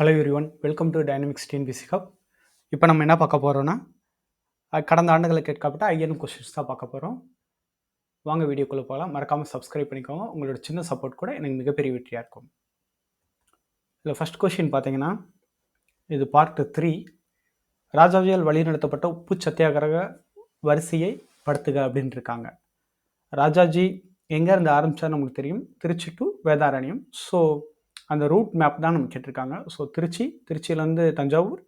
Hello everyone welcome to dynamics TNPSC hub இப்போ நம்ம என்ன பார்க்க போகிறோன்னா கடந்த ஆண்டுகளில் கேட்கப்பட்ட ஐயன் கொஸ்டின்ஸ் தான் பார்க்க போகிறோம் வாங்க வீடியோக்குள்ளே போகலாம். மறக்காமல் சப்ஸ்கிரைப் பண்ணிக்கோங்க. உங்களோட சின்ன சப்போர்ட் கூட எனக்கு மிகப்பெரிய வெற்றியாக இருக்கும். இதில் ஃபஸ்ட் கொஷின் பார்த்தீங்கன்னா இது பார்ட் த்ரீ ராஜாஜியால் வழிநடத்தப்பட்ட உப்பு சத்தியாகிரக வரிசையை படுத்துக அப்படின்னு இருக்காங்க. ராஜாஜி எங்கேருந்து ஆரம்பித்தார் நமக்கு தெரியும்? திருச்சி டு வேதாரண்யம். ஸோ அந்த ரூட் மேப் தான் நம்ம கேட்டிருக்காங்க. ஸோ திருச்சி திருச்சியிலேருந்து தஞ்சாவூர்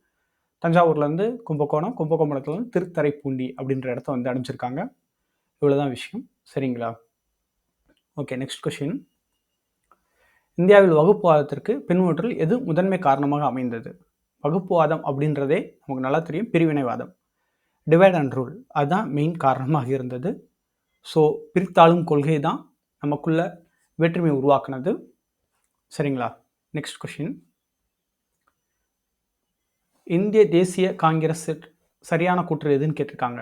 தஞ்சாவூர்லேருந்து கும்பகோணம் கும்பகோணத்துலேருந்து திருத்தரைப்பூண்டி அப்படின்ற இடத்த வந்து அடைஞ்சிருக்காங்க இவ்வளோதான் விஷயம். சரிங்களா? ஓகே நெக்ஸ்ட் கொஷின் இந்தியாவில் வகுப்புவாதத்திற்கு பின்வற்றில் எது முதன்மை காரணமாக அமைந்தது? வகுப்புவாதம் அப்படின்றதே நமக்கு நல்லா தெரியும். பிரிவினைவாதம் டிவைட் அண்ட் ரூல் அதுதான் மெயின் காரணமாக இருந்தது. ஸோ பிரித்தாளும் கொள்கை தான் நமக்குள்ள வேற்றுமை உருவாக்குனது. சரிங்களா? நெக்ஸ்ட் கொஷின் இந்திய தேசிய காங்கிரஸ் சரியான கூற்று எதுன்னு கேட்டிருக்காங்க.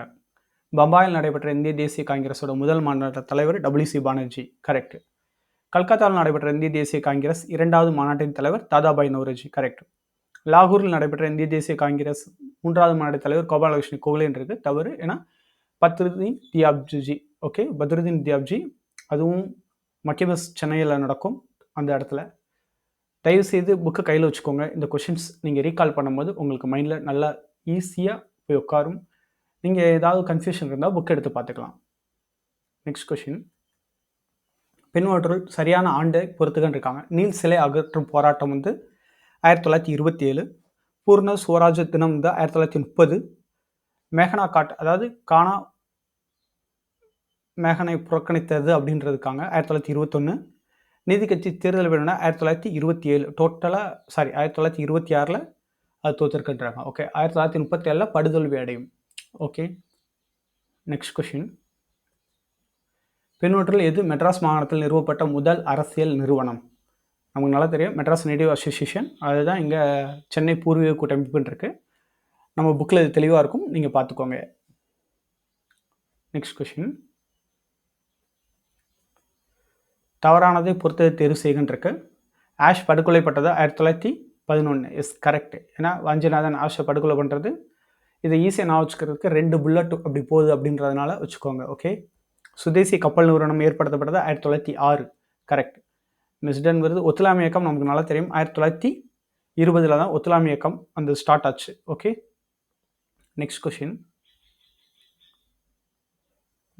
பம்பாயில் நடைபெற்ற இந்திய தேசிய காங்கிரஸோட முதல் மாநாட்ட தலைவர் டபிள்யூசி பானர்ஜி. கரெக்ட் கல்கத்தாவில் நடைபெற்ற இந்திய தேசிய காங்கிரஸ் இரண்டாவது மாநாட்டின் தலைவர் தாதாபாய் நௌரஜி கரெக்ட் லாகூரில் நடைபெற்ற இந்திய தேசிய காங்கிரஸ் மூன்றாவது மாநாட்டு தலைவர் கோபாலகிருஷ்ண கோகலேன்றது தவறு. ஏன்னா பத்ருதீன் தியாப்ஜி. ஓகே பத்ருதீன் தியாப்ஜி. அதுவும் மக்கிபஸ் சென்னையில் நடக்கும் அந்த இடத்துல. தயவுசெய்து புக்கை கையில் வச்சுக்கோங்க. இந்த கொஷின்ஸ் நீங்கள் ரீகால் பண்ணும்போது உங்களுக்கு மைண்டில் நல்லா ஈஸியாக போய் உட்காரும். நீங்கள் ஏதாவது கன்ஃபியூஷன் இருந்தால் புக் எடுத்து பார்த்துக்கலாம். நெக்ஸ்ட் கொஷின் பின்வற்றுள் சரியான ஆண்டை பொறுத்துக்கன்னு இருக்காங்க. நீல் சிலை அகற்றும் போராட்டம் வந்து ஆயிரத்தி தொள்ளாயிரத்தி இருபத்தி ஏழு. பூர்ண சுவராஜ் தினம் வந்து ஆயிரத்தி தொள்ளாயிரத்தி முப்பது. மேகனா காட் அதாவது கானா மேகனை புறக்கணித்தது அப்படின்றதுக்காங்க. ஆயிரத்தி தொள்ளாயிரத்தி இருபத்தொன்று நீதி கட்சி தேர்தல் வேணும்னா ஆயிரத்தி தொள்ளாயிரத்தி இருபத்தி ஏழு டோட்டலாக சாரி ஆயிரத்தி தொள்ளாயிரத்தி இருபத்தி ஆறில் அது தோற்றுருக்குன்றாங்க ஓகே ஆயிரத்தி தொள்ளாயிரத்தி முப்பத்தி ஏழில் படுதோல்வி அடையும். ஓகே நெக்ஸ்ட் கொஷின் பின்னோட்டில் எது மெட்ராஸ் மாகாணத்தில் நிறுவப்பட்ட முதல் அரசியல் நிறுவனம்? நமக்கு நல்லா தெரியும். மெட்ராஸ் நேட்டிவ் அசோசியேஷன் அதுதான் இங்கே சென்னை பூர்வீக கூட்டமைப்புன்னு இருக்குது நம்ம புக்கில் இது தெளிவாக இருக்கும். நீங்கள் பார்த்துக்கோங்க. நெக்ஸ்ட் கொஷின் தவறானதை பொறுத்தது தேர்வு செய்கின்றிருக்கு. ஆஷ் படுகொலைப்பட்டது ஆயிரத்தி தொள்ளாயிரத்தி பதினொன்று எஸ் கரெக்ட் ஏன்னா வஞ்சநாதன் ஆஷை படுகொலை பண்ணுறது இதை ஈஸியாக நான் வச்சுக்கிறதுக்கு ரெண்டு புல்லட் அப்படி போகுது அப்படின்றதுனால வச்சுக்கோங்க ஓகே சுதேசி கப்பல் நிறுவனம் ஏற்படுத்தப்பட்டது ஆயிரத்தி தொள்ளாயிரத்தி ஆறு. கரெக்ட் மிஸ்டன் வருது ஒத்துலாமை இயக்கம் நமக்கு நல்லா தெரியும். ஆயிரத்தி தொள்ளாயிரத்தி இருபதில் தான் ஒத்துலாமை இயக்கம் அந்த ஸ்டார்ட் ஆச்சு ஓகே நெக்ஸ்ட் கொஷின்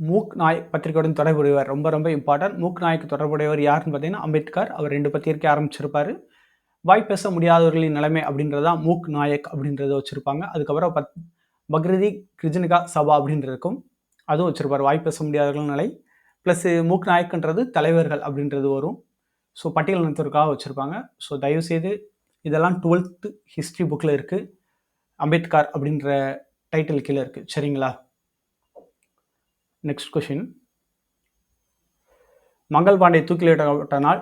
மூக் நாய் பத்திரிகையுடன் தொடர்புடையவர் ரொம்ப ரொம்ப இம்பார்ட்டன்ட் மூக் நாய்க்கு தொடர்புடையவர் யாருன்னு பார்த்தீங்கன்னா அம்பேத்கர். அவர் ரெண்டு பத்திரிக்கை ஆரம்பிச்சிருப்பார். வாய் பேச முடியாதவர்களின் நிலைமை அப்படின்றதான் மூக் நாயக் அப்படின்றத வச்சுருப்பாங்க. அதுக்கப்புறம் பத் பக்ரதி கிருஜனிகா சபா அப்படின்றதுக்கும் அதுவும் வச்சுருப்பார். வாய் பேச முடியாதவர்கள் நிலை. ப்ளஸ் மூக் நாயக்குன்றது தலைவர்கள் அப்படின்றது வரும். ஸோ பட்டியல் நிறுத்தருக்காக வச்சுருப்பாங்க. ஸோ தயவுசெய்து இதெல்லாம் டுவெல்த்து ஹிஸ்ட்ரி புக்கில் இருக்குது அம்பேத்கர் அப்படின்ற டைட்டில் கீழே இருக்குது சரிங்களா? நெக்ஸ்ட் கொஷின் மங்கள் பாண்டே தூக்கிலிடப்பட்ட நாள்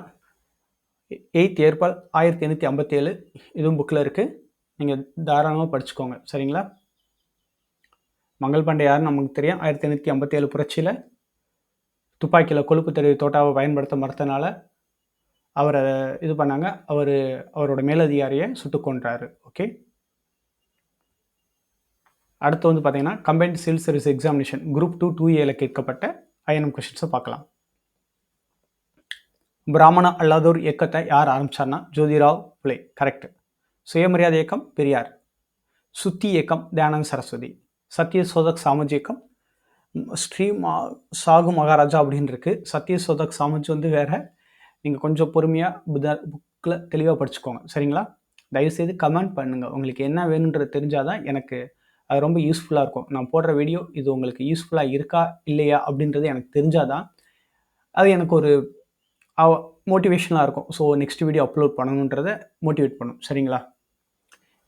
எயித் ஏப்ரல் ஆயிரத்தி எண்ணூற்றி ஐம்பத்தி ஏழு இதுவும் புக்கில் இருக்குது நீங்கள் தாராளமாக படிச்சுக்கோங்க. சரிங்களா? மங்கள் பாண்டே யாருன்னு நமக்கு தெரியும். ஆயிரத்தி எண்ணூற்றி ஐம்பத்தி ஏழு புரட்சியில் துப்பாக்கியில் கொழுப்பு தெரிவு தோட்டாவை பயன்படுத்த மறுத்தனால அவரை இது பண்ணாங்க. அவர் அவரோட மேலதிகாரியை சுட்டு கொன்றாரு. ஓகே அடுத்து வந்து பார்த்தீங்கன்னா combined civil service examination group two two ஏல கேட்கப்பட்ட ஐஎன்எம் கொஷின்ஸை பார்க்கலாம். பிராமண அல்லாதோர் இயக்கத்தை யார் ஆரம்பித்தார்னா ஜோதிராவ் புலே கரெக்ட் சுயமரியாதை இயக்கம் பெரியார். சுத்தி இயக்கம் தயானந்த் சரஸ்வதி. சத்ய சோதக் சாமஜ் இயக்கம் ஸ்ரீ மா சாகு மகாராஜா அப்படின்னு இருக்குது சத்ய சோதக் சாமஜ் வந்து வேறு. நீங்கள் கொஞ்சம் பொறுமையாக புத புக்கில் தெளிவாக படிச்சுக்கோங்க. சரிங்களா? தயவுசெய்து கமெண்ட் பண்ணுங்கள் உங்களுக்கு என்ன வேணுன்றது தெரிஞ்சால் தான் எனக்கு அது ரொம்ப யூஸ்ஃபுல்லாக இருக்கும். நான் போடுற வீடியோ இது உங்களுக்கு யூஸ்ஃபுல்லாக இருக்கா இல்லையா அப்படின்றது எனக்கு தெரிஞ்சால் தான் அது எனக்கு ஒரு மோட்டிவேஷனாக இருக்கும். ஸோ நெக்ஸ்ட் வீடியோ அப்லோட் பண்ணணுன்றதை மோட்டிவேட் பண்ணும். சரிங்களா?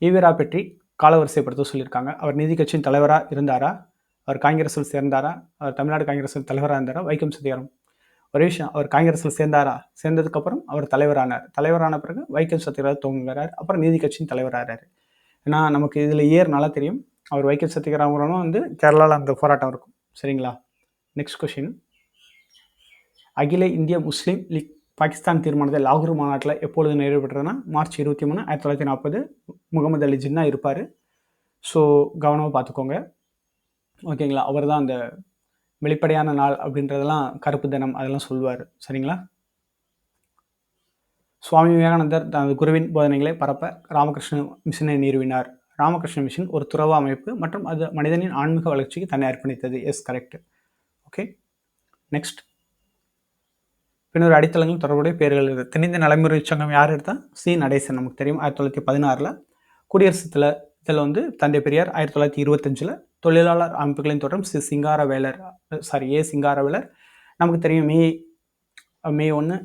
ஈவரா பற்றி காலவரிசைப்படுத்த சொல்லியிருக்காங்க. அவர் நீதி கட்சியின் தலைவராக இருந்தாரா? அவர் காங்கிரஸில் சேர்ந்தாரா? அவர் தமிழ்நாடு காங்கிரஸில் தலைவராக இருந்தாரா? வைக்கம் சத்தியாரம் ஒரே விஷயம் அவர் காங்கிரஸில் சேர்ந்தாரா? சேர்ந்ததுக்கப்புறம் அவர் தலைவரானார். தலைவரான பிறகு வைக்கம் சத்தியராஜ் துவங்குகிறார். அப்புறம் நீதி கட்சியின் தலைவராகிறார். ஏன்னா நமக்கு இதில் ஏர் நல்லா தெரியும். அவர் வைக்கல் சத்தியராமனும் வந்து கேரளாவில் அந்த போராட்டம் இருக்கும். சரிங்களா? நெக்ஸ்ட் கொஷின் அகில இந்திய முஸ்லீம் லீக் பாகிஸ்தான் தீர்மானத்தை லாகூர் மாநாட்டில் எப்பொழுது நிறைவேற்றதுன்னா மார்ச் இருபத்தி மூணு ஆயிரத்தி தொள்ளாயிரத்தி நாற்பது. முகமது அலி ஜின்னா இருப்பார். ஸோ கவனமாக பார்த்துக்கோங்க. ஓகேங்களா? அவர் தான் அந்த வெளிப்படையான நாள் அப்படின்றதெல்லாம் கருப்பு தினம் அதெல்லாம் சொல்லுவார். சரிங்களா? சுவாமி விவேகானந்தர் தனது குருவின் போதனைகளை பரப்ப ராமகிருஷ்ண மிஷனை நிறுவினார் ராமகிருஷ்ண மிஷன் ஒரு துறவ அமைப்பு மற்றும் அது மனிதனின் ஆன்மீக வளர்ச்சிக்கு தன்னை அர்ப்பணித்தது. எஸ் கரெக்ட் ஓகே நெக்ஸ்ட் பின்னர் அடித்தளங்கள் தொடர்புடைய பேர்கள் இருக்குது தென்னிந்திய நடைமுறை சங்கம் யார் எடுத்தால் சி நடேசன். நமக்கு தெரியும். ஆயிரத்தி தொள்ளாயிரத்தி பதினாறில் குடியரசுத்தில் இதில் வந்து தந்தை பெரியார் ஆயிரத்தி தொள்ளாயிரத்தி இருபத்தஞ்சில் தொழிலாளர் அமைப்புகளின் தொடரும் C. Singaravelar sorry A Singaravelar. நமக்கு தெரியும் மே மே ஒன்று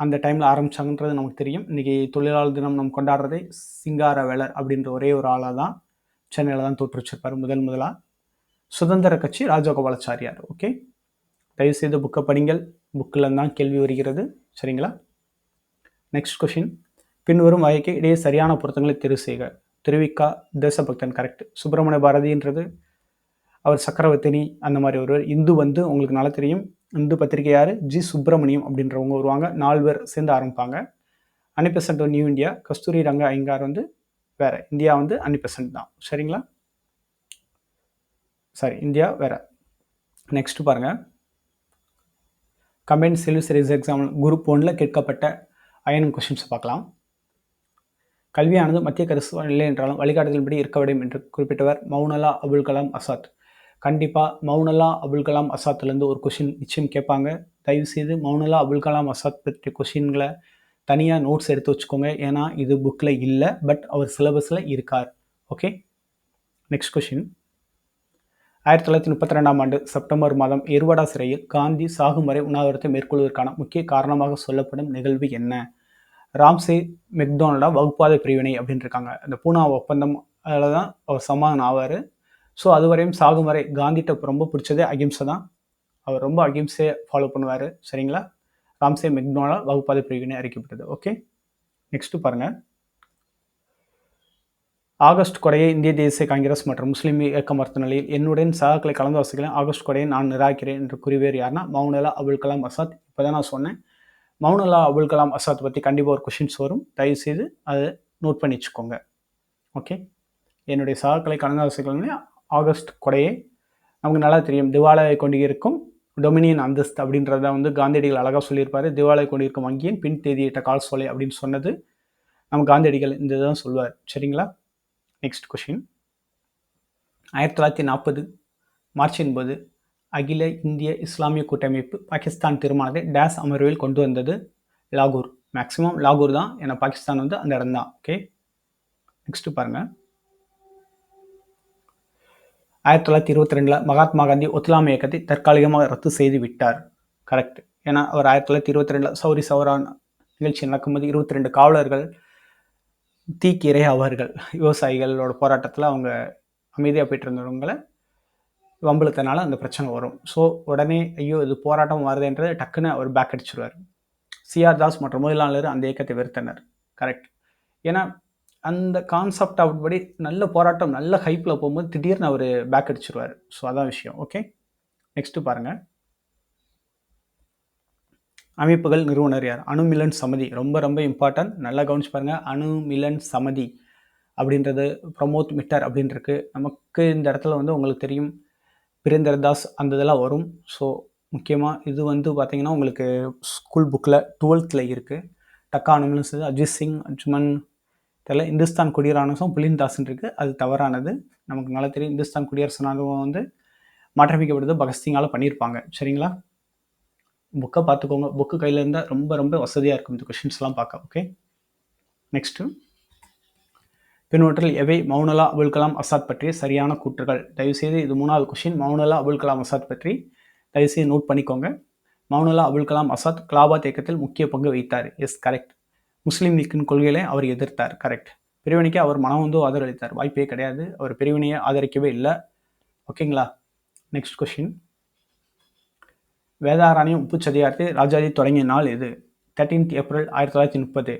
அந்த டைமில் ஆரம்பித்தாங்கன்றது நமக்கு தெரியும். இன்றைக்கி தொழிலாளர் தினம் நம்ம கொண்டாடுறதே சிங்கார சிங்காரவேலர் அப்படின்ற ஒரே ஒரு ஆளாக தான் சென்னையில் தான் தோற்றுச்சிருப்பார் முதல் முதலாக சுதந்திர கட்சி ராஜகோபாலாச்சாரியார் ஓகே தயவுசெய்து புக்கை படிங்கள். புக்கில் தான் கேள்வி வருகிறது. சரிங்களா? நெக்ஸ்ட் கொஷின் பின்வரும் வகைக்கு இடையே சரியான பொருத்தங்களை தெரிவு செய்க. திருவிக்கா தேசபக்தன் கரெக்ட் சுப்பிரமணிய பாரதின்றது அவர் சக்கரவர்த்தினி அந்த மாதிரி ஒருவர். இந்து வந்து உங்களுக்கு நல்லா தெரியும். இந்து பத்திரிகையார் ஜி சுப்பிரமணியம் அப்படின்றவங்க வருவாங்க. நாலு பேர் சேர்ந்து ஆரம்பிப்பாங்க. Annie Besant new India Kasturi Ranga Iyengar வந்து வேற. இந்தியா வந்து அனிபெசன்ட் தான். சரிங்களா? சாரி இந்தியா வேற. நெக்ஸ்ட் பாருங்கள் combine civil service exam group ஒன்றில் கேட்கப்பட்ட அயன் கொஷின்ஸ் பார்க்கலாம். கல்வியானது மத்திய கருசு இல்லை என்றாலும் வழிகாட்டுதலின்படி இருக்க வேண்டும் என்று குறிப்பிட்டவர் மௌனலா அபுல் கலாம் அசாத். கண்டிப்பாக மௌனலா அபுல் கலாம் அசாத்லேருந்து ஒரு கொஷின் நிச்சயம் கேட்பாங்க. தயவுசெய்து மௌனலா அபுல் கலாம் அசாத் பற்றிய கொஷின்களை தனியாக நோட்ஸ் எடுத்து வச்சுக்கோங்க. ஏன்னா இது புக்கில் இல்லை பட் அவர் சிலபஸில் இருக்கார். ஓகே நெக்ஸ்ட் கொஷின் ஆயிரத்தி தொள்ளாயிரத்தி முப்பத்தி ரெண்டாம் ஆண்டு செப்டம்பர் மாதம் எருவடா சிறையில் காந்தி சாகும் வரை உண்ணாவிரத்தை மேற்கொள்வதற்கான முக்கிய காரணமாக சொல்லப்படும் நிகழ்வு என்ன? ராம்சே மெக்டோனல்டா வகுப்பாத பிரிவினை அப்படின்னு இருக்காங்க அந்த பூனா ஒப்பந்தம் அதில் தான் அவர் சமாதானம் ஆவார். ஸோ அதுவரையும் சாகும் வரை காந்திட்ட ரொம்ப பிடிச்சதே அகிம்சை தான். அவர் ரொம்ப அகிம்சையை ஃபாலோ பண்ணுவார் சரிங்களா? ராம்சே மெக்டோனல் வகுப்பாதை பிரிவினை அறிக்கப்பட்டது ஓகே நெக்ஸ்ட்டு பாருங்கள் ஆகஸ்ட் கொடையை இந்திய தேசிய காங்கிரஸ் மற்றும் முஸ்லீம் இயக்க மருத்துவ நிலையில் என்னுடன் சகாக்களை கலந்து வசிக்கலாம் ஆகஸ்ட் கொடையை நான் நிராகிறேன் என்று கூறியவர் யாருன்னா மௌனலா அபுல் கலாம் அசாத். இப்போ தான் நான் சொன்னேன். மௌனலா அபுல் கலாம் அசாத் பற்றி கண்டிப்பாக ஒரு கொஷின்ஸ் வரும். தயவுசெய்து அதை நோட் பண்ணி வச்சுக்கோங்க ஓகே என்னுடைய சகாக்களை கலந்து வாசிக்கலாம்னு ஆகஸ்ட் கொடையே நமக்கு நல்லா தெரியும். திவாலையை கொண்டிருக்கும் டொமினியன் அந்தஸ்து அப்படின்றத வந்து காந்தியடிகள் அழகாக சொல்லியிருப்பார். திவாலையை கொண்டிருக்கும் வங்கியின் பின் தேதியிட்ட கால் சோலை அப்படின்னு சொன்னது நம்ம காந்தியடிகள் இந்த தான் சொல்லுவார் சரிங்களா? நெக்ஸ்ட் கொஷின் ஆயிரத்தி தொள்ளாயிரத்தி நாற்பது மார்ச்சின் போது அகில இந்திய இஸ்லாமிய கூட்டமைப்பு பாகிஸ்தான் தீர்மானத்தை டேஸ் அமர்வில் கொண்டு வந்தது லாகூர். மேக்ஸிமம் லாகூர் தான். ஏன்னா பாகிஸ்தான் வந்து அந்த இடம் தான் ஓகே நெக்ஸ்ட்டு பாருங்கள் ஆயிரத்தி தொள்ளாயிரத்தி இருபத்தி ரெண்டில் மகாத்மா காந்தி ஒத்துலாமை இயக்கத்தை தற்காலிகமாக ரத்து செய்து விட்டார் கரெக்ட் ஏன்னா அவர் ஆயிரத்தி தொள்ளாயிரத்தி இருபத்தி ரெண்டில் சௌரி சௌரான் நிகழ்ச்சி நடக்கும்போது இருபத்தி ரெண்டு காவலர்கள் தீக்கிரை அவர்கள் விவசாயிகளோட போராட்டத்தில் அவங்க அமைதியாக போயிட்டு இருந்தவங்களை வம்பளத்தினால அந்த பிரச்சனை வரும். ஸோ உடனே ஐயோ இது போராட்டம் வருதுன்றது டக்குன்னு அவர் பேக் அடிச்சிருவார். சிஆர் தாஸ் மற்றும் முதலாளர் அந்த இயக்கத்தை வெறுத்தனர். கரெக்ட் ஏன்னா அந்த கான்செப்ட் அப்படி நல்ல போராட்டம் நல்ல ஹைப்பில் போகும்போது திடீர்னு அவர் பேக் அடிச்சிருவார். ஸோ அதான் விஷயம். ஓகே நெக்ஸ்ட்டு பாருங்கள் அமைப்புகள் நிறுவனர் யார்? அணுமிலன் சமதி. ரொம்ப ரொம்ப இம்பார்ட்டன்ட் நல்லா கவனிச்சு பாருங்கள் அணுமிலன் சமதி அப்படின்றது பிரமோத் மிட்டர் அப்படின்றது நமக்கு இந்த இடத்துல வந்து உங்களுக்கு தெரியும். பிரேந்தர் தாஸ் அந்த இதெல்லாம் வரும். ஸோ முக்கியமாக இது வந்து பார்த்திங்கன்னா உங்களுக்கு ஸ்கூல் புக்கில் டுவெல்த்தில் இருக்குது டக்கா அணுமிலன்ஸ் அஜித் சிங் அஜ்மன் தெரியல இந்துஸ்தான் குடியரசும் புலின் தாஸ்ன்னு இருக்குது அது தவறானது. நமக்கு நல்லா தெரியும். இந்துஸ்தான் குடியரசு நாடுவும் வந்து மாற்றமைக்கப்படுது பகத்சிங்கால் பண்ணியிருப்பாங்க சரிங்களா? புக்கை பார்த்துக்கோங்க புக்கு கையில் இருந்தால் ரொம்ப ரொம்ப வசதியாக இருக்கும் இந்த கொஷின்ஸ்லாம் பார்க்க. ஓகே நெக்ஸ்ட்டு பின்னொற்றில் எவை மௌனலா அபுல் கலாம் அசாத் பற்றிய சரியான கூற்றுகள்? தயவுசெய்து இது மூணாவது கொஷின் மௌனலா அபுல் கலாம் அசாத் பற்றி தயவுசெய்து நோட் பண்ணிக்கோங்க. மௌனலா அபுல் கலாம் அசாத் கலாபாத் இயக்கத்தில் முக்கிய பங்கு வைத்தார் எஸ் கரெக்ட் முஸ்லீம் லீக்கின் கொள்கைகளை அவர் எதிர்த்தார். கரெக்ட் பிரிவினைக்கு அவர் மனம் வந்து ஆதரவளித்தார். வாய்ப்பே கிடையாது. அவர் பிரிவினையை ஆதரிக்கவே இல்லை. ஓகேங்களா நெக்ஸ்ட் கொஷின் வேதாராணியம் உப்பு சதியார்த்து ராஜாஜி தொடங்கிய நாள் இது தேர்ட்டீன்த் ஏப்ரல் ஆயிரத்தி தொள்ளாயிரத்தி முப்பது.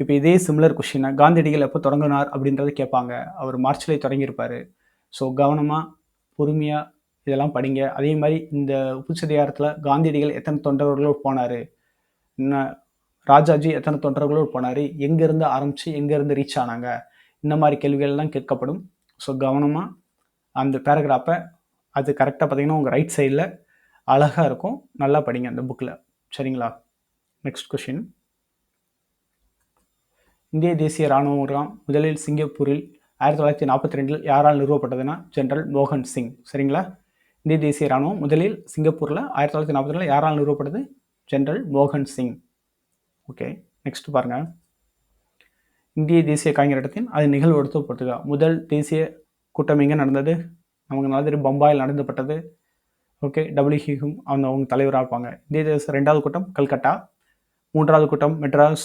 இப்போ இதே சிமிலர் கொஷினை காந்தியடிகள் எப்போ தொடங்கினார் அப்படின்றத கேட்பாங்க. அவர் மார்ச்சில் தொடங்கியிருப்பார். ஸோ கவனமாக பொறுமையாக இதெல்லாம் படிங்க. அதே மாதிரி இந்த உப்பு சதிகாரத்தில் காந்தியடிகள் எத்தனை தொண்டர்களோ போனார்? என்ன ராஜாஜி எத்தனை தொண்டர்களோடு போனார்? எங்கேருந்து ஆரம்பித்து எங்கேருந்து ரீச் ஆனாங்க? இந்த மாதிரி கேள்விகள்லாம் கேட்கப்படும். ஸோ கவனமாக அந்த பேராகிராஃபை அது கரெக்டாக பார்த்தீங்கன்னா உங்கள் ரைட் சைடில் அழகாக இருக்கும். நல்லா படிங்க அந்த புக்கில் சரிங்களா? நெக்ஸ்ட் கொஷின் இந்திய தேசிய இராணுவ முகாம் முதலில் சிங்கப்பூரில் ஆயிரத்தி தொள்ளாயிரத்தி நாற்பத்தி ரெண்டில் யாரால் நிறுவப்பட்டதுன்னா ஜென்ரல் மோகன் சிங். சரிங்களா? இந்திய தேசிய இராணுவம் முதலில் சிங்கப்பூரில் ஆயிரத்தி தொள்ளாயிரத்தி நாற்பத்தி ரெண்டில் யாரால் நிறுவப்பட்டது? ஜென்ரல் மோகன் சிங். ஓகே நெக்ஸ்ட் பாருங்கள் இந்திய தேசிய காங்கிரடத்தின் அது நிகழ்வு எடுத்து முதல் தேசிய கூட்டம் எங்கே நடந்தது? நமக்கு நல்லா தெரியும் பம்பாயில் நடந்தப்பட்டது. ஓகே டபிள்யூ ஹிகும் அவங்க அவங்க தலைவராக இருப்பாங்க. இந்திய தேச ரெண்டாவது கூட்டம் கல்கட்டா. மூன்றாவது கூட்டம் மெட்ராஸ்.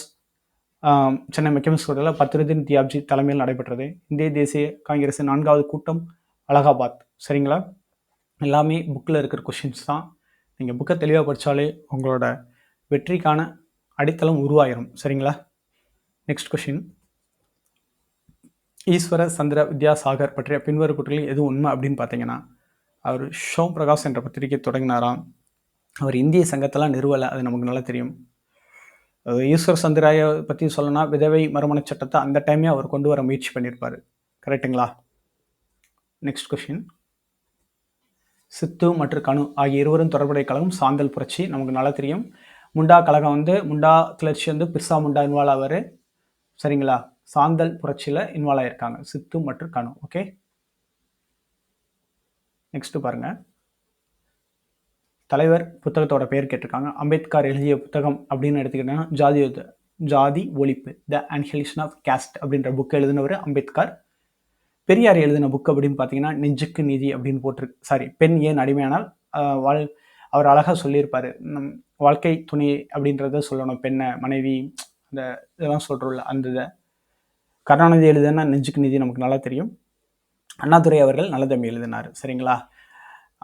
சென்னை மெக்கமிஸ் கோட்டையில் பத்ருதீன் தியாப்ஜி தலைமையில் நடைபெற்றது. இந்திய தேசிய காங்கிரஸின் நான்காவது கூட்டம் அலகாபாத். சரிங்களா? எல்லாமே புக்கில் இருக்கிற கொஷின்ஸ் தான். நீங்கள் புக்கை தெளிவாக படித்தாலே உங்களோட வெற்றிக்கான அடித்தளம் உருவாயிரும். சரிங்களா? நெக்ஸ்ட் கொஷின் ஈஸ்வர சந்திர வித்யாசாகர் பற்றிய பின்வரும் குற்றங்கள் எது உண்மை அப்படின்னு பார்த்தீங்கன்னா அவர் ஷோம் பிரகாஷ் என்ற பத்திரிகை தொடங்கினாராம். அவர் இந்திய சங்கத்தெல்லாம் நிறுவலை அது நமக்கு நல்லா தெரியும். ஈஸ்வர சந்திராயை பற்றி சொல்லணும்னா விதவை மறுமண சட்டத்தை அந்த டைமே அவர் கொண்டு வர முயற்சி பண்ணியிருப்பார். கரெக்டுங்களா நெக்ஸ்ட் கொஷின் சித்து மற்றும் கனு ஆகிய இருவரும் தொடர்புடைய கழகம் சாந்தல் புரட்சி நமக்கு நல்லா தெரியும். முண்டா கழகம் வந்து முண்டா கிளர்ச்சி வந்து பிர்சா முண்டா இன்வால்வ் ஆவார். சரிங்களா? சாந்தல் புரட்சியில் இன்வால்வ் ஆகியிருக்காங்க சித்து மற்றும் கனு. ஓகே நெக்ஸ்ட்டு பாருங்கள் தலைவர் புத்தகத்தோட பேர் கேட்டிருக்காங்க. அம்பேத்கர் எழுதிய புத்தகம் அப்படின்னு எடுத்துக்கிட்டீங்கன்னா ஜாதி ஜாதி ஒழிப்பு த அன்ஹெலிஷன் ஆஃப் கேஸ்ட் அப்படின்ற புக் எழுதினவர் அம்பேத்கர். பெரியார் எழுதின புக் அப்படின்னு பார்த்தீங்கன்னா நெஞ்சுக்கு நிதி அப்படின்னு போட்டிருக்கு. சாரி பெண் ஏன் அடிமையானால் வாழ் அவர் அழகாக சொல்லியிருப்பார் நம் வாழ்க்கை துணை அப்படின்றத சொல்லணும். பெண்ணை மனைவி அந்த இதெல்லாம் சொல்கிறோம்ல அந்த இதை. கருணாநிதி எழுதுனா நெஞ்சுக்கு நிதி நமக்கு நல்லா தெரியும். அண்ணாதுரை அவர்கள் நல்லதம்பி எழுதினார் சரிங்களா?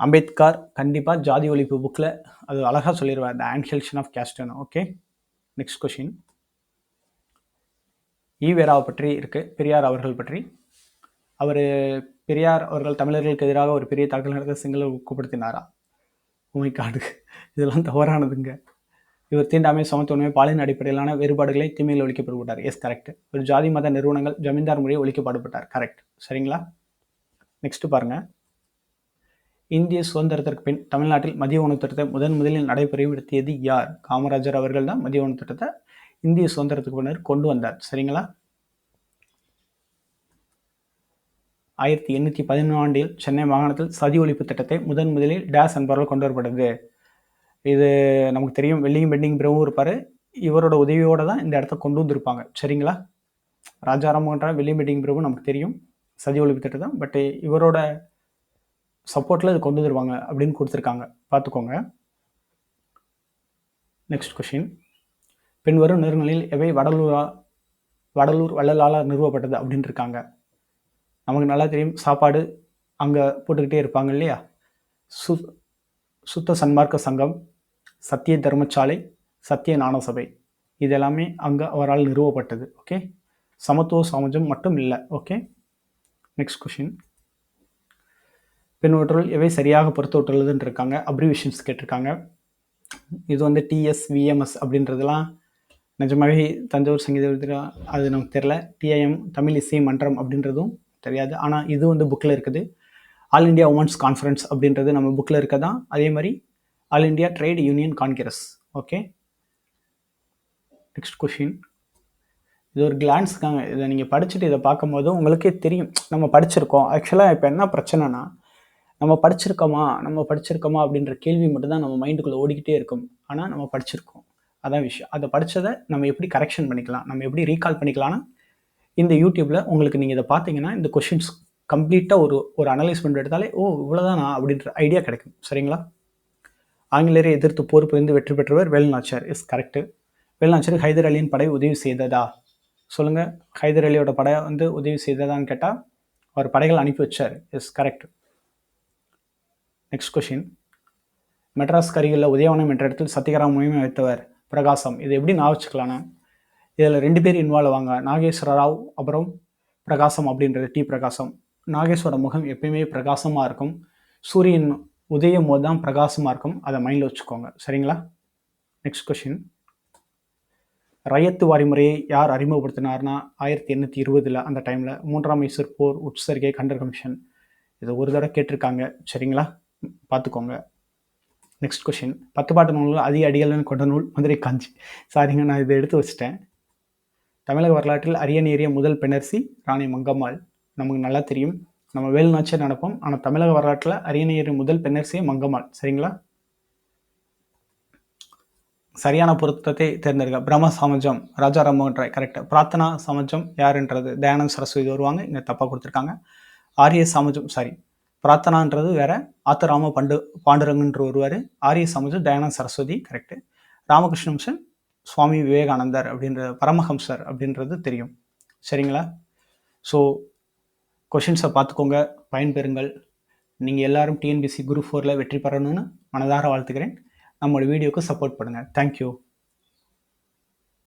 அம்பேத்கர் கண்டிப்பாக ஜாதி ஒழிப்பு புக்கில் அது அழகாக சொல்லிடுவார் the annihilation of caste okay next question ஈவேராவை பற்றி இருக்குது பெரியார் அவர்கள் பற்றி. அவர் பெரியார் அவர்கள் தமிழர்களுக்கு எதிராக ஒரு பெரிய தாக்கல் நடத்த சிங்கள ஊக்கப்படுத்தினாரா? Oh உமை காடு இதெல்லாம் தவறானதுங்க. இவர் தீண்டாமை சமத்துவமே பாலின அடிப்படையிலான வேறுபாடுகளை தீமையில் ஒழிக்கப்படுபட்டார் எஸ் கரெக்ட் ஒரு ஜாதி மத நிறுவனங்கள் ஜமீன்தார் முறையை ஒழிக்கப்படுபட்டார் கரெக்ட் சரிங்களா? நெக்ஸ்ட் பாருங்க. இந்திய சுதந்திரத்திற்கு பின் தமிழ்நாட்டில் மதிய உணவு திட்டத்தை முதன் முதலில் நடைபெறப்படுத்தியது யார்? காமராஜர் அவர்கள் தான் மதிய உணவு திட்டத்தை இந்திய சுதந்திரத்துக்கு பின்னர் கொண்டு வந்தார். சரிங்களா? ஆயிரத்தி எண்ணூற்றி பதினொன்றாண்டில் சென்னை மாகாணத்தில் சதி ஒழிப்பு திட்டத்தை முதன் முதலில் டேஸ் என்பவர்கள் கொண்டு வரப்படுது. இது நமக்கு தெரியும் வெள்ளியும் பெண்டிங் பிரவும் இருப்பார். இவரோட உதவியோடு தான் இந்த இடத்த கொண்டு வந்திருப்பாங்க. சரிங்களா? ராஜாராமன்ற வெள்ளியும் பெண்டிங் பிரபு நமக்கு தெரியும் சதி ஒழிப்பு திட்டம் தான். பட் இவரோட சப்போர்ட்டில் இது கொண்டு வந்துருவாங்க அப்படின்னு கொடுத்துருக்காங்க. பார்த்துக்கோங்க. நெக்ஸ்ட் கொஷின் பின்வரும் நிறுவனங்களில் எவை வடலூரா வடலூர் வள்ளலாளர் நிறுவப்பட்டது அப்படின்னு இருக்காங்க. நமக்கு நல்லா தெரியும். சாப்பாடு அங்கே போட்டுக்கிட்டே இருப்பாங்க இல்லையா? சு சுத்த சன்மார்க்க சங்கம் சத்திய தர்மசாலை சத்திய நாண இதெல்லாமே அங்கே அவரால் நிறுவப்பட்டது. ஓகே? சமத்துவ சமஜம் மட்டும் இல்லை. ஓகே? நெக்ஸ்ட் கொஷின் பின்வற்றுள் எவை சரியாக பொறுத்துள்ளதுன்னு இருக்காங்க. அப்ரிவிஷன்ஸ் கேட்டிருக்காங்க. இது வந்து டிஎஸ் விஎம்எஸ் அப்படின்றதுலாம் நிஜமாகவே தஞ்சாவூர் சங்கீத அது நமக்கு தெரில டிஐஎம் தமிழ் இசை மன்றம் அப்படின்றதும் தெரியாது. ஆனால் இது வந்து புக்கில் இருக்குது. ஆல் இண்டியா உமன்ஸ் கான்ஃபரன்ஸ் அப்படின்றது நம்ம புக்கில் இருக்க தான் அதே மாதிரி All India Trade Union Congress okay next question இது ஒரு கிளான்ஸ்க்காங்க இதை நீங்கள் படிச்சுட்டு இதை பார்க்கும்போது உங்களுக்கே தெரியும். நம்ம படிச்சிருக்கோம். ஆக்சுவலாக இப்போ என்ன பிரச்சனைனா நம்ம படிச்சிருக்கோமா? நம்ம படிச்சிருக்கோமா அப்படின்ற கேள்வி மட்டும்தான் நம்ம மைண்டுக்குள்ளே ஓடிக்கிட்டே இருக்கும். ஆனால் நம்ம படிச்சிருக்கோம். அதான் விஷயம். அதை படித்ததை நம்ம எப்படி கரெக்ஷன் பண்ணிக்கலாம்? நம்ம எப்படி ரீகால் பண்ணிக்கலாம்னா இந்த யூடியூப்பில் உங்களுக்கு நீங்கள் இதை பார்த்தீங்கன்னா இந்த கொஷின்ஸ் கம்ப்ளீட்டாக ஒரு ஒரு அனலைஸ் பண்ணி எடுத்தாலே ஓ இவ்வளோதானா அப்படின்ற ஐடியா கிடைக்கும். சரிங்களா? ஆங்கிலேயரை எதிர்த்து போர் புரிந்து வெற்றி பெற்றவர் வேலுநாச்சியார் இஸ் கரெக்டு வேலுநாச்சியார் ஹைதர் அலியின் படை உதவி செய்ததா? சொல்லுங்கள் ஹைதர் அலியோட படை வந்து உதவி செய்ததான்னு கேட்டால் அவர் படைகள் அனுப்பி வச்சார். Is correct next question Madras கரிகளில் Udayavanam என்ற இடத்தில் சத்யகராம் முழுமை வைத்தவர் பிரகாசம். இது எப்படி நான் வச்சுக்கலான்னா இதில் ரெண்டு பேர் இன்வால்வ் ஆவாங்க. நாகேஸ்வர ராவ் அப்புறம் பிரகாசம் அப்படின்றது டி பிரகாசம். நாகேஸ்வர முகம் எப்பயுமே பிரகாசமாக இருக்கும். சூரியன் உதயம் போது தான் பிரகாசமாக இருக்கும். அதை மைண்டில் வச்சுக்கோங்க. சரிங்களா? நெக்ஸ்ட் கொஷின் ரயத்து வாரிமுறையை யார் அறிமுகப்படுத்தினார்னா ஆயிரத்தி எண்ணூற்றி இருபதில் அந்த டைமில் மூன்றாம் மைசூர் போர் உட்சர்கே கண்டர் கமிஷன் இதை ஒரு தடவை கேட்டிருக்காங்க. சரிங்களா? பார்த்துக்கோங்க. நெக்ஸ்ட் கொஷின் பத்து பாட்டு நூல்கள் அதிக அடிகள்னு கொண்ட நூல் மதுரை காஞ்சி. சாரிங்க நான் இதை எடுத்து வச்சிட்டேன். தமிழக வரலாற்றில் அரிய நேரிய முதல் பெணர்சி ராணி மங்கம்மாள். நமக்கு நல்லா தெரியும். நம்ம வேலுநாச்சியர் நடப்போம். ஆனால் தமிழக வரலாற்றில் அரிய நேரிய முதல் பெண்ணரசியே மங்கம்மாள். சரிங்களா? சரியான பொருத்தத்தை தேர்ந்தெடுக்க. பிரம்ம சமஜம் ராஜா ராமோகன் ராய். கரெக்ட் பிரார்த்தனா சமஜம் யாருன்றது? தயானந்த் சரஸ்வதி வருவாங்க. இங்கே தப்பாக கொடுத்துருக்காங்க. ஆரிய சமஜம் சாரி பிரார்த்தனான்றது வேற ஆத்தராம பண்டு பாண்டுரங்கன்ற வருவார் ஆரிய சமஜம் தயானந்த் சரஸ்வதி. கரெக்டு ராமகிருஷ்ண மிஷன் சுவாமி விவேகானந்தர் அப்படின்ற பரமஹம்சர் அப்படின்றது தெரியும். சரிங்களா? ஸோ கொஷின்ஸை பார்த்துக்கோங்க பயன்பெறுங்கள். நீங்கள் எல்லாரும் டிஎன்பிசி குரூப் ஃபோரில் வெற்றி பெறணும்னு மனதார வாழ்த்துக்கிறேன். நம்மளோட வீடியோவுக்கு சப்போர்ட் பண்ணுங்கள் தேங்க்யூ